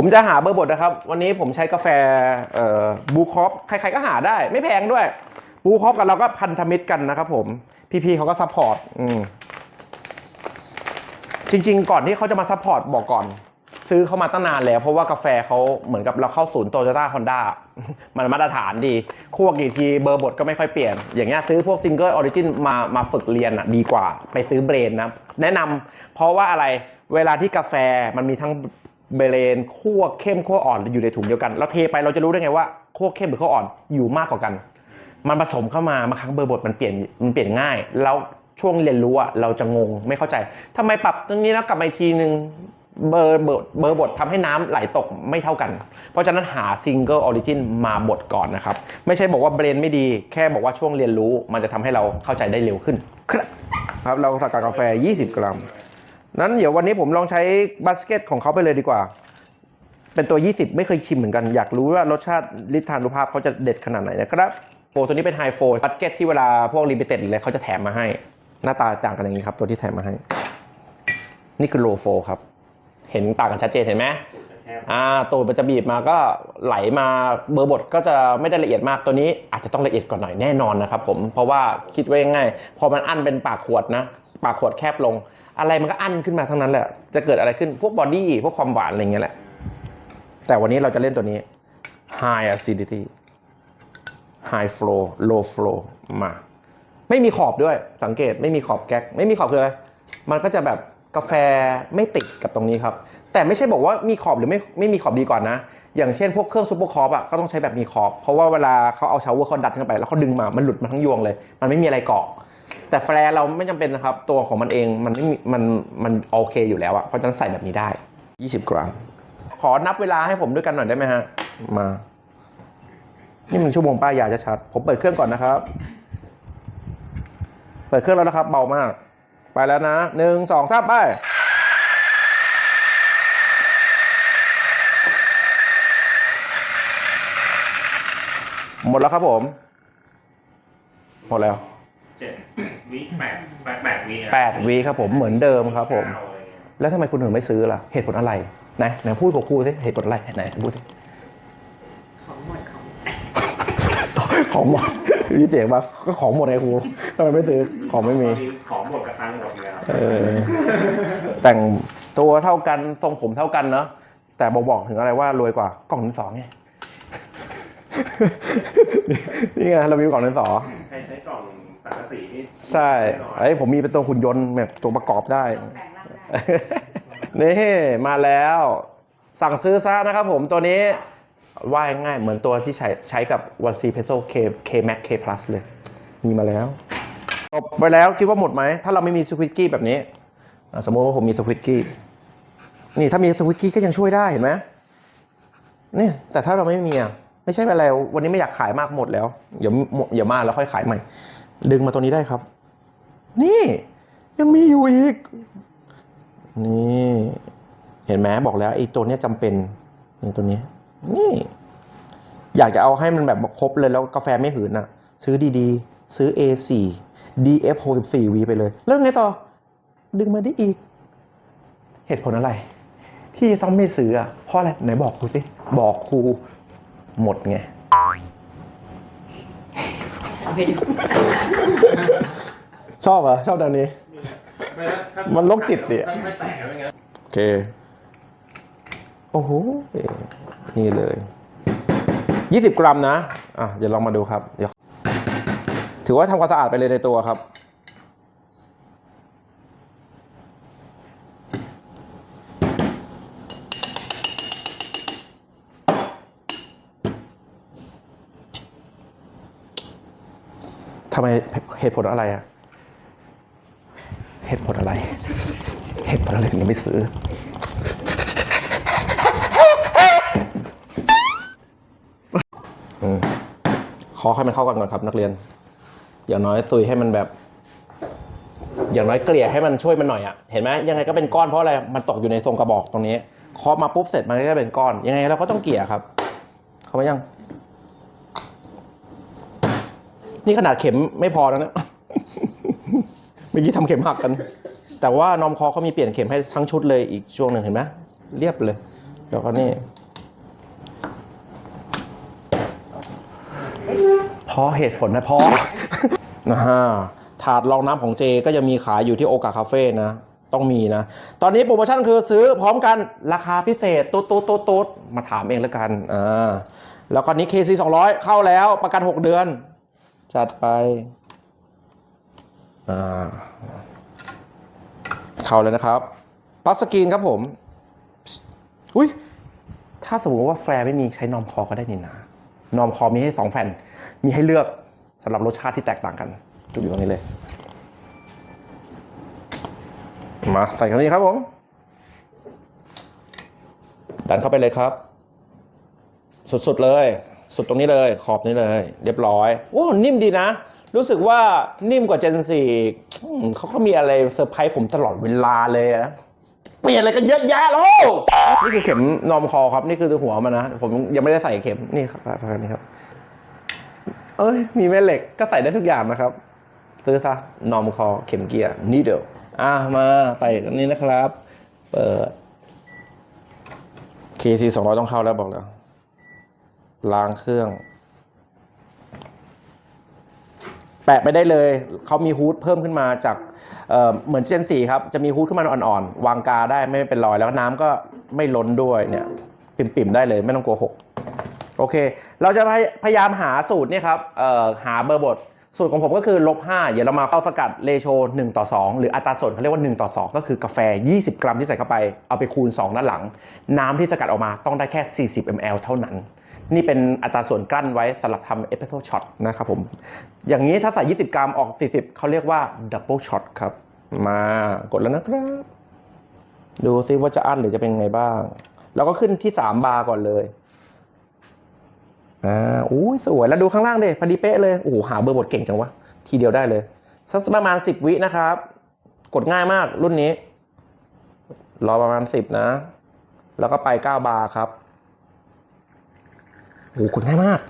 ผมจะหาเบอร์บทนะครับ วันนี้ผมใช้กาแฟบูคอฟใครๆก็หาได้ ไม่แพงด้วย บูคอฟกับเราก็พันธมิตรกันนะครับผมพี่ๆเขาก็ซัพพอร์ตจริง ๆ ก่อนที่เขาจะมาซัพพอร์ตบอกก่อน ซื้อเขามาตั้งนานแล้ว เพราะว่ากาแฟเขาเหมือนกับเราเข้าศูนย์โตโยต้าฮอนด้ามันมาตรฐานดีคั่วกี่ทีเบอร์บทก็ไม่ค่อยเปลี่ยน อย่างเงี้ยซื้อพวกซิงเกิลออริจินมามาฝึกเรียนอะดีกว่า ไปซื้อเบรนนะ แนะนำเพราะว่าอะไรเวลาที่กาแฟมันมีทั้ง เบรนคั่วเข้มคั่วอ่อนอยู่ในถุงเดียวกัน เราเทไปเราจะรู้ได้ไงว่าคั่วเข้มหรือคั่วอ่อนอยู่มากกว่ากัน มันผสมเข้ามาบางครั้งเบอร์บทมันเปลี่ยนมันเปลี่ยนง่าย แล้วช่วงเรียนรู้อะเราจะงงไม่เข้าใจทำไมปรับตรงนี้แล้วกลับมาอีกทีนึงเบอร์บทเบอร์บททำให้น้ำไหลตกไม่เท่ากัน เพราะฉะนั้นหาซิงเกิลออริจินมาบดก่อนนะครับ ไม่ใช่บอกว่าเบรนไม่ดี แค่บอกว่าช่วงเรียนรู้ มันจะทำให้เราเข้าใจได้เร็วขึ้น ครับครับเราสักกาแฟ 20 กรัม นั้นเดี๋ยววันนี้ผมลองใช้บาสเกตของเขาไปเลยดีกว่า เป็นตัว 20 ไม่เคยชิมเหมือนกัน อยากรู้ว่ารสชาติลิทานุภาพเขาจะเด็ดขนาดไหนนะครับโฟตัวนี้เป็นไฮโฟบัสเกตที่เวลาพวกลิมิเต็ดเลยเขาจะแถมมาให้ หน้าตาต่างกันอย่างนี้ครับ ตัวที่แถมมาให้ นี่คือโลโฟครับ เห็นต่างกันชัดเจนเห็นไหมอ่าตูดมันจะบีบมาก็ไหลมาเบอร์บทก็จะไม่ได้ละเอียดมากตัวนี้อาจจะต้องละเอียดกว่าหน่อยแน่นอนนะครับผมเพราะว่าคิดไว้ง่ายๆพอมันอั้นเป็นปากขวดนะ ปากขวดแคบลง อะไรมันก็อั้นขึ้นมาทั้งนั้นแหละ จะเกิดอะไรขึ้นพวกบอดี้พวกความหวานอะไรเงี้ยแหละ แต่วันนี้เราจะเล่นตัวนี้ high acidity high flow low flow มา ไม่มีขอบด้วยสังเกตไม่มีขอบแก๊ก ไม่มีขอบคืออะไร มันก็จะแบบกาแฟไม่ติดกับตรงนี้ครับ แต่ไม่ใช่บอกว่ามีขอบหรือไม่ไม่มีขอบดีกว่านะ อย่างเช่นพวกเครื่องซูเปอร์คอร์บอะก็ต้องใช้แบบมีขอบ เพราะว่าเวลาเขาเอาชาวเวอร์เขาดัดเข้าไป แล้วเขาดึงมา มันหลุดมาทั้งยวงเลย มันไม่มีอะไรเกาะ แต่แฟร์เราไม่จำเป็นนะครับ ตัวของมันเองมันไม่มีมันมันโอเคอยู่แล้วอะเพราะฉะนั้นใส่แบบนี้ได้ 20 กรัม ขอนับเวลาให้ผมด้วยกันหน่อยได้ไหมฮะ มา นี่มันชั่วโมงป้ายยาชัดๆผมเปิดเครื่องก่อนนะครับ เปิดเครื่องแล้วนะครับ เบามาก ไปแล้วนะหนึ่งสองสามไปหมดแล้วครับผม หมดแล้ว วิแปดแปดแปดวิอะแปดวีครับผมเหมือนเดิมครับผมเก้าอะไรเงี้ยแล้วทำไมคุณถึงไม่ซื้อล่ะ เหตุผลอะไรไหนไหนพูดกับครูสิเหตุผลอะไรไหนพูดสิของหมดของของหมดรีบเสียงมาก็ของหมดไงครูทำไมไม่ซื้อของไม่มีตอนนี้ของหมดกระตังหมดแล้วเออแต่งตัวเท่ากันทรงผมเท่ากันเนาะแต่บอกบอกถึงอะไรว่ารวยกว่ากล่องดินสอไงนี่ไงเรามีกล่องดินสอใครใช้กล่อง สังกะสีนี่ใช่แน่นอนไอ้ยผมมีเป็นตัวหุ่นยนต์แบบตัวประกอบได้แปลงร่างได้ นี่มาแล้ว สั่งซื้อซะนะครับผมตัวนี้ว่าง่ายๆเหมือนตัวที่ใช้ใช้กับวันซีเพโซ K K Max K Plus เลย มีมาแล้วจบไปแล้วคิดว่าหมดไหม ถ้าเราไม่มีสควิตกี้แบบนี้อะสมมติว่าผมมีสควิตกี้นี่ถ้ามีสควิตกี้ก็ยังช่วยได้เห็นไหมนี่แต่ถ้าเราไม่มีอะไม่ใช่อะไรวันนี้ไม่อยากขายมากหมดแล้ว เดี๋ยวหมดเดี๋ยวมาแล้วค่อยขายใหม่ ดึงมาตัวนี้ได้ครับ นี่ยังมีอยู่อีก นี่ เห็นไหมบอกแล้วไอ้ตัวนี้จำเป็นนี่ตัวนี้ นี่ อยากจะเอาให้มันแบบครบเลยแล้วกาแฟไม่หืนอะ ซื้อดีๆ ซื้อ A4 DF 64 V ไปเลย แล้วไงต่อ ดึงมาได้อีก เหตุผลอะไร ที่ต้องไม่ซื้ออะเพราะอะไร ไหนบอกครูสิ บอกครูหมดไง ไปดู ชอบเหรอชอบดังนี้ มันโรคจิตดิไม่แตกอะไรเงี้ยโอเค โอ้โห นี่เลย 20 กรัมนะ อะ เดี๋ยวลองมาดูครับ เดี๋ยว ถือว่าทำความสะอาดไปเลยในตัวครับ ทำไม เหตุผลอะไรอะเหตุผลอะไร เหตุผลอะไรถึงยังไม่ซื้ออืมขอให้มันเข้ากันก่อนครับนักเรียน อย่างน้อยซุยให้มันแบบ อย่างน้อยเกลี่ยให้มันช่วยมันหน่อยอะเห็นไหมยังไงก็เป็นก้อนเพราะอะไร มันตกอยู่ในทรงกระบอกตรงนี้เคาะมาปุ๊บเสร็จมันก็จะเป็นก้อน ยังไงเราก็ต้องเกลี่ยครับ เข้ามายัง นี่ขนาดเข็มไม่พอแล้วนะเมื่อกี้ทำเข็มหักกัน แต่ว่านอมคอเขามีเปลี่ยนเข็มให้ทั้งชุดเลยอีกช่วงหนึ่งเห็นไหมเรียบเลย แล้วก็นี่พราะเหตุผลนะพราะนะฮะถาดรองน้ำของเจก็ยังมีขายอยู่ที่โอกาคาเฟ่นะ ต้องมีนะ ตอนนี้โปรโมชั่นคือซื้อพร้อมกันราคาพิเศษตุ๊ดตุ๊ดตุ๊ดตุ๊ดมาถามเองแล้วกันอ่าแล้วก็นี้ KC 200 เข้าแล้วประกัน 6 เดือน จัดไป อ่า เข้าเลยนะครับปลั๊กสกรีนครับผม อุ้ย ถ้าสมมติว่าแฟร์ไม่มีใช้นอมคอก็ได้นี่นะ นอมคอมีให้สองแผ่น มีให้เลือกสำหรับรสชาติที่แตกต่างกัน จุดอยู่ตรงนี้เลย มาใส่กันนี้ครับผม ดันเข้าไปเลยครับ สุดๆเลย สุดตรงนี้เลยขอบนี้เลย เรียบร้อยโอ้นิ่มดีนะ รู้สึกว่านิ่มกว่าเจนสี่เขาก็มีอะไรเซอร์ไพรส์ผมตลอดเวลาเลยนะเปลี่ยนอะไรกันเยอะแยะแล้วนี่คือเข็มนอมคอครับ นี่คือหัวมันนะ ผมยังไม่ได้ใส่เข็มนี่ครับพักนี้ครับ เอ้ย มีแม่เหล็กก็ใส่ได้ทุกอย่างนะครับซื้อซะนอมคอเข็มเกียร์นี่เดียวอะมาใส่กันนี้นะครับ เปิด KC 200 ต้องเข้าแล้วบอกแล้ว ล้างเครื่อง แปะไปได้เลยเขามีฮูดเพิ่มขึ้นมาจากเเหมือนเจนสี่ครับ จะมีฮูดขึ้นมาอ่อนๆ วางกาได้ไม่เป็นรอย แล้วน้ำก็ไม่ล้นด้วยเนี่ยปิ่มๆได้เลยไม่ต้องกลัวหกโอเค เราจะพยพยายามหาสูตรเนี่ยครับหาเบอร์บท สูตรของผมก็คือลบ5เดี๋ยวเรามาเข้าสกัดเลโช1ต่อ 2 หรืออัตราส่วนเขาเรียกว่า 1 ต่อ 2 ก็คือกาแฟ 20 กรัมที่ใส่เข้าไป เอาไปคูณ 2 ด้านหลัง น้ำที่สกัดออกมาต้องได้แค่ 40 ml เท่านั้น นี่เป็นอัตราส่วนกลั้นไว้สำหรับทำเอสเปรสโซ่ช็อตนะครับผม อย่างนี้ถ้าใส่ 20 กรัมออก 40 เขาเรียกว่าดับเบิลช็อตครับ มากดแล้วนะครับ ดูซิว่าจะอั้นหรือจะเป็นไงบ้างเราก็ขึ้นที่ 3 บาร์ก่อนเลยอ่าอุ้ยสวย แล้วดูข้างล่างดิพอดีเป๊ะเลย โอ้โห หาเบอร์บทเก่งจังวะ ทีเดียวได้เลยสักประมาณ 10 วินะครับ กดง่ายมากรุ่นนี้ รอประมาณ 10 นะ แล้วก็ไป 9 บาร์ครับ โอ้โหกดง่ายมาก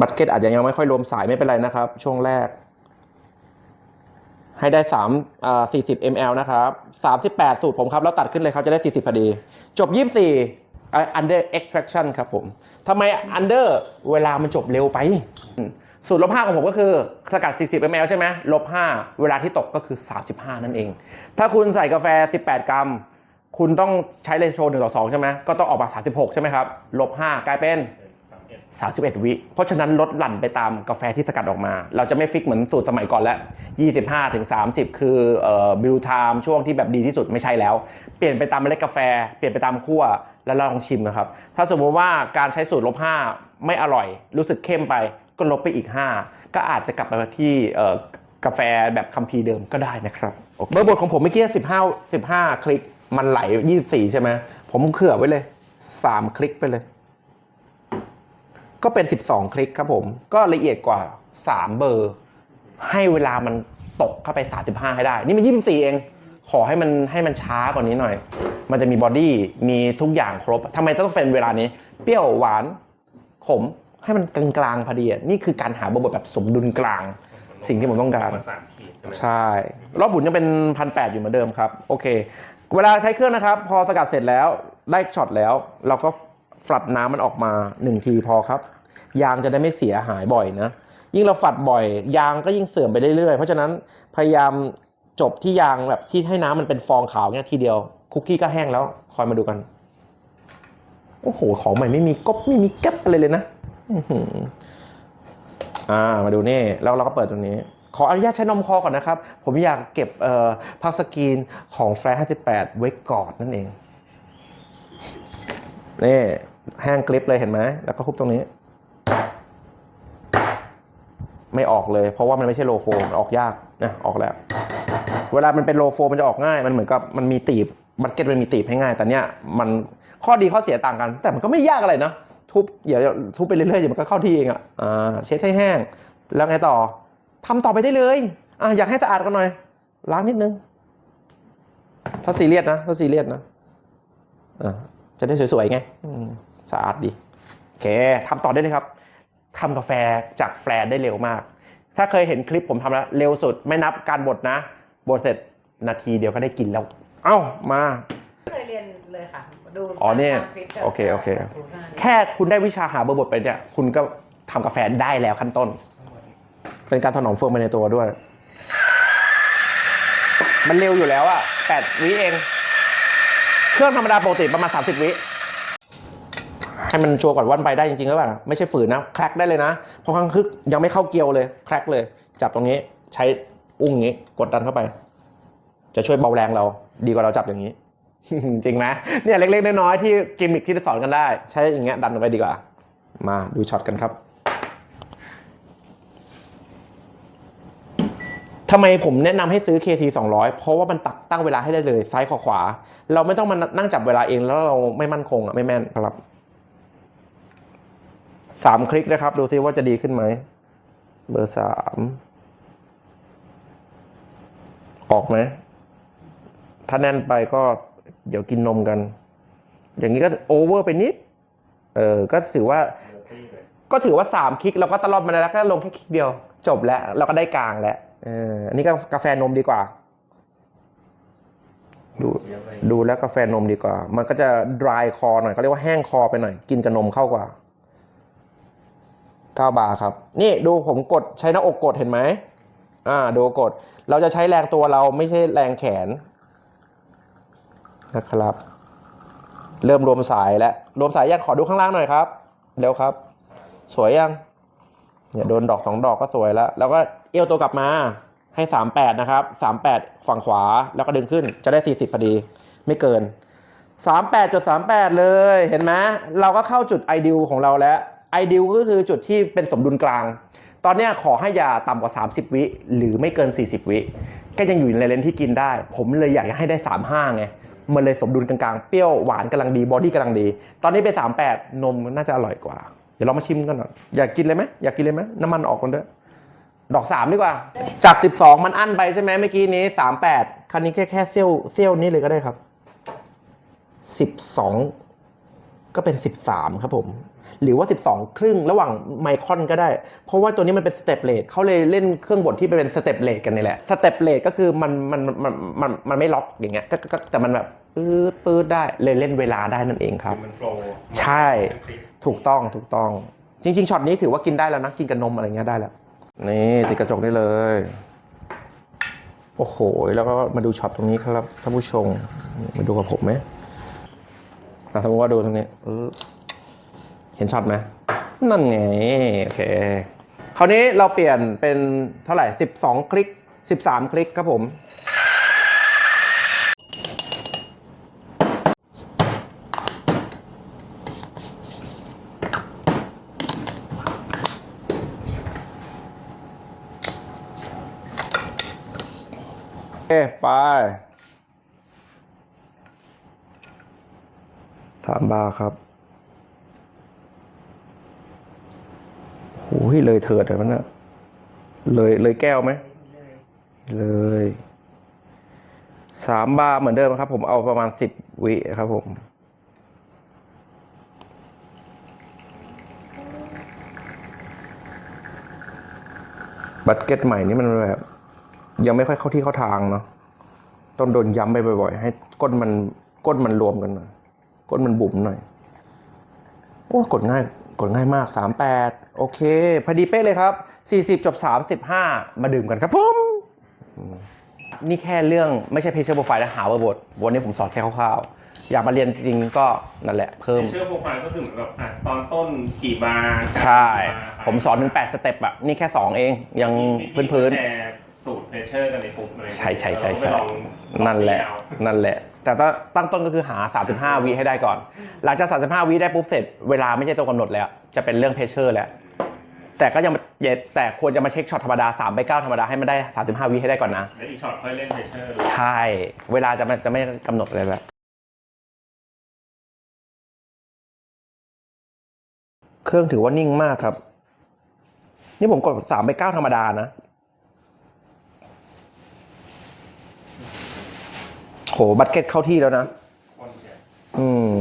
บัตรเก็ตอาจจะยังไม่ค่อยรวมสายไม่เป็นไรนะครับ ช่วงแรก ให้ได้3อ่า40 ml นะครับ38 สูตรผมครับ แล้วตัดขึ้นเลยครับ จะได้ 40พอดี จบ 24อ่า under extraction ครับผมทำไม under เวลามันจบเร็วไป สูตรลบ5ของผมก็คือ สกัด 40 ml ใช่ไหมลบ5เวลาที่ตกก็คือ 35 นั่นเอง ถ้าคุณใส่กาแฟ 18 กรัม คุณต้องใช้เรโช1ต่อ2ใช่ไหมก็ต้องออกมา 36 ใช่ไหมครับ ลบ 5 กลายเป็นสามเอ็ด31 วิ เพราะฉะนั้นลดหลั่นไปตามกาแฟที่สกัดออกมา เราจะไม่ฟิกเหมือนสูตรสมัยก่อนแล้ว 25ถึง30 คือเอ่อบิลไทม์ช่วงที่แบบดีที่สุดไม่ใช่แล้ว เปลี่ยนไปตามเมล็ดกาแฟ เปลี่ยนไปตามคั่วแล้วเราลองชิมนะครับ ถ้าสมมติว่าการใช้สูตรลบ 5 ไม่อร่อย รู้สึกเข้มไปก็ลบไปอีก 5 ก็อาจจะกลับไปที่กาแฟแบบคัมภีร์เดิมก็ได้นะครับโอเคเบอร์บทของผมเมื่อกี้15 15 คลิก มันไหล24ใช่ไหมผมเขื่อไว้เลย3คลิกไปเลย ก็เป็น12คลิกครับผม ก็ละเอียดกว่า3เบอร์ ให้เวลามันตกเข้าไป35ให้ได้ นี่มัน24เอง ขอให้มันให้มันช้ากว่านี้หน่อย มันจะมีบอดี้มีทุกอย่างครบทำไมต้องเป็นเวลานี้ เปรี้ยวหวานขมให้มันกลางๆพอดีอะนี่คือการหาบทแบบสมดุลกลางสิ่งที่ผมต้องการมาสามขีดใช่ไหมใช่ รอบหมุนยังเป็นพันแอยู่เหมือนเดิมครับ โอเค เวลาใช้เครื่องนะครับ พอสกัดเสร็จแล้วได้ช็อตแล้ว เราก็ฝัดน้ำมันออกมา1ทีพอครับ ยางจะได้ไม่เสียหายบ่อยนะ ยิ่งเราฝัดบ่อย ยางก็ยิ่งเสื่อมไปเรื่อยๆ เพราะฉะนั้นพยายามจบที่ยางแบบที่ให้น้ำมันเป็นฟองขาวเนี่ยทีเดียว คุกกี้ก็แห้งแล้ว คอยมาดูกัน โอ้โห ของใหม่ไม่มีก๊บไม่มีแก๊บอะไรเลยนะอ่ามาดูนี่แล้วเราก็เปิดตรงนี้ ขออนุญาตใช้นมคอก่อนนะครับ ผมอยากเก็บเอ่อพักสกรีนของแฟร์58 ไว้ก่อนนั่นเอง นี่แห้งกริปเลยเห็นไหม แล้วก็คุบตรงนี้ ไม่ออกเลย เพราะว่ามันไม่ใช่โลโฟมออกยากนะออกแล้ว เวลามันเป็นโลโฟมมันจะออกง่าย มันเหมือนกับมันมีตีบบัตเก็ตมันมีตีบให้ง่าย แต่เนี้ยมันข้อดีข้อเสียต่างกัน แต่มันก็ไม่ยากอะไรนะทุบเดี๋ยวทุบไปเรื่อยๆเดี๋ยวมันก็เข้าที่เองอะอ่าเช็ดให้แห้ง แล้วไงต่อ ทำต่อไปได้เลยอะอยากให้สะอาดกันหน่อย ล้างนิดนึง ถ้าซีเรียสนะ ถ้าซีเรียสนะอ่าจะได้สวยๆไงอืมสะอาดดีโอเคทำต่อได้เลยครับทำกาแฟจากแฟร์ได้เร็วมาก ถ้าเคยเห็นคลิปผมทำแล้วเร็วสุดไม่นับการบดนะ บดเสร็จนาทีเดียวก็ได้กินแล้ว เอ้ามาเคยเรียนเลยเลยค่ะ ดูอ๋อเนี่ยตามลิปกับโอเคโอเคกับดูหน้าเลยแค่คุณได้วิชาหาเบอร์บทไปเนี่ย คุณก็ทำกาแฟได้แล้วขั้นต้น เป็นการถนอมเฟืองไปในตัวด้วย มันเร็วอยู่แล้วอะแปดวิเอง เครื่องธรรมดาปกติประมาณ 30 วิ ให้มันชัวร์ก่อนวันไปได้จริงๆหรือเปล่าไม่ใช่ฝืนนะแคร็กได้เลยนะ เพราะครั้งคึกยังไม่เข้าเกียวเลยแคร็กเลย จับตรงนี้ใช้อุ้งอย่างนี้กดดันเข้าไป จะช่วยเบาแรงเรา ดีกว่าเราจับอย่างนี้ จริงไหมเนี่ยเล็กๆน้อยๆที่กิมมิคที่สอนกันได้ ใช้อย่างเงี้ยดันเอาไว้ดีกว่า มาดูช็อตกันครับ ทำไมผมแนะนำให้ซื้อ KT 200 เพราะว่ามันตักตั้งเวลาให้ได้เลยซ้ายขวาขวา เราไม่ต้องมานั่งจับเวลาเองแล้วเราไม่มั่นคงอะไม่แม่นครับสามคลิกนะครับ ดูซิว่าจะดีขึ้นไหม เบอร์สามออกไหมถ้าแน่นไปก็เดี๋ยวกินนมกัน อย่างนี้ก็โอเวอร์ไปนิด เออ ก็ถือว่า ก็ถือว่า3คลิกเราก็ตลอดมาแล้วก็ลงแค่คลิกเดียว จบแล้ว เราก็ได้กลางแล้ว เอออันนี้ก็กาแฟนมดีกว่า ดูดูแล้วกาแฟนมดีกว่า มันก็จะ dry คอหน่อยเขาเรียกว่าแห้งคอไปหน่อย กินกับนมเข้ากว่า9บาร์ครับ นี่ดูผมกดใช้หน้าอกกดเห็นไหมอ่าดูกด เราจะใช้แรงตัวเราไม่ใช่แรงแขนนะครับ เริ่มรวมสายแล้วรวมสายยังขอดูข้างล่างหน่อยครับเร็วครับ สวยยังเนี่ยโดนดอกสองดอกก็สวยแล้ว แล้วก็ เอวตัวกลับมาให้สามแปดนะครับสามแปดฝั่งขวาแล้วก็ดึงขึ้นจะได้สี่สิบพอดี ไม่เกินสามแปดจุดสามแปดเลยเห็นไหมเราก็เข้าจุดไอเดียของเราแล้วไอเดียก็คือจุดที่เป็นสมดุลกลาง ตอนนี้ขอให้อย่าต่ำกว่า 30 วิหรือไม่เกิน 40 วิก็ยังอยู่ในเลนที่กินได้ ผมเลยอยากให้ได้ 35 ไงมันเลยสมดุลกลางๆ เปรี้ยวหวานกำลังดีบอดี้กำลังดี ตอนนี้ไป 38 นมน่าจะอร่อยกว่า เดี๋ยวเรามาชิมกันหน่อยอยากกินเลยไหมอยากกินเลยไหมน้ำมันออกกันด้วย ดอก 3 ดีกว่า จาก 12 มันอั้นไปใช่ไหมเมื่อกี้นี้ 38 คันนี้แค่แค่เซี่ยวเซี่ยวนี้เลยก็ได้ครับ 12 ก็เป็น 13 ครับผม หรือว่า 12 ครึ่งระหว่างไมครอนก็ได้ เพราะว่าตัวนี้มันเป็นสเต็ปเลทเขาเลยเล่นเครื่องบดที่เป็นสเต็ปเลทกันนี่แหละสเต็ปเลทก็คือมันมันมันมันมันไม่ล็อกอย่างเงี้ยก็ก็ก็แต่มันแบบปื๊ดปื๊ดได้เลยเล่นเวลาได้นั่นเองครับมันโฟล์ใช่ถูกต้องถูกต้อง จริง ๆช็อตนี้ถือว่ากินได้แล้วนะกินกับนมอะไรเงี้ยได้แล้ว นี่ติดกระจกได้เลย โอ้โห แล้วก็มาดูช็อตตรงนี้ครับท่านผู้ชม มาดูกับผมไหมอะสมมติว่าดูตรงนี้ เห็นช็อตไหม นั่นไง โอเค คราวนี้เราเปลี่ยนเป็นเท่าไหร่ 12 คลิก 13 คลิกครับผม ไปสามบาร์ครับโอ้ยเลยเถิดอะไรมันน่ะเลยเลยแก้วไหมเลยเลยสามบาร์เหมือนเดิมครับ ผมเอาประมาณสิบวิครับผมบัตเก็ตใหม่นี่มันแบบ ยังไม่ค่อยเข้าที่เข้าทางเนาะ ต้องโดนย้ำไปบ่อยๆ ให้ก้นมันก้นมันรวมกันหน่อยก้นมันบุ๋มหน่อยโอ้กดง่ายกดง่ายมาก 38 โอเค พอดีเป๊ะเลยครับ 40จบ35 มาดื่มกันครับผมอืมนี่แค่เรื่องไม่ใช่เพจเชอร์โปรไฟล์และหาเวอร์บทวันนี้ผมสอนแค่คร่าวๆ อยากมาเรียนจริงก็นั่นแหละเพิ่มเชื่อโปรไฟล์ก็คือเหมือนแบบอะตอนต้นกี่บาร์ใช่ ผมสอนถึง 8 สเต็ปอะนี่แค่ 2 เองยังพื้นแชร์ สูตรเพเชอร์กันในกลุ่มเลยๆใช่ใช่ใช่ใช่ เราก็ไปลองนั่นแหละ เอานั่นแหละ แต่ต้องตั้งต้นก็คือหา 35วิให้ได้ก่อน หลังจาก 35วิได้ปุ๊บเสร็จ เวลาไม่ใช่ตัวกำหนดแล้ว จะเป็นเรื่องเพชเชอร์แล้ว แต่ก็ยังเย็ดแต่ควรจะมาเช็คช็อตธรรมดา3ไป9ธรรมดาให้มันได้ 35วิให้ได้ก่อนนะ แล้วอีกช็อตค่อยเล่นเพเชอร์ใช่ เวลาจะมันจะไม่กำหนดอะไรแล้วเครื่องถือว่านิ่งมากครับ นี่ผมกด3ไป9ธรรมดานะ โหบัตเก็ตเข้าที่แล้วนะ อืม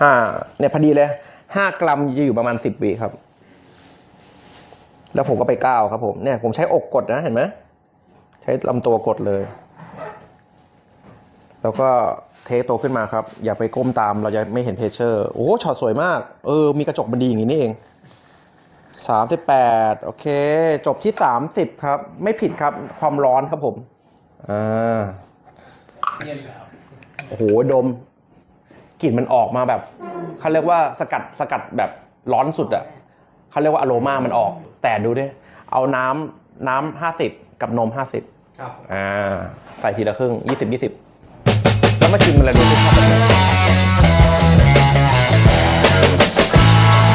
ห้า เนี่ยพอดีเลย ห้ากรัมจะอยู่ประมาณสิบวิครับ แล้วผมก็ไปก้าวครับผม เนี่ย ผมใช้อกกดนะ เห็นไหม ใช้ลำตัวกดเลย แล้วก็เทคตัวขึ้นมาครับ อย่าไปก้มตาม เราจะไม่เห็นเพชเชอร์ โอ้ช็อตสวยมาก เออ มีกระจกมันดีอย่างนี้นี่เอง 38 โอเค จบที่ 30 ครับ ไม่ผิดครับความร้อนครับผมอ่าเยี่ยมแล้วโอ้โหดมกลิ่นมันออกมาแบบเขาเรียกว่าสกัดสกัดแบบร้อนสุดอะเขาเรียกว่าอโรมามันออก แต่ดูดิเอาน้ำน้ำห้าสิบกับนมห้าสิบครับอ่า ใส่ทีละครึ่งยี่สิบยี่สิบแล้วมาชิมมันเลยดูสิครับ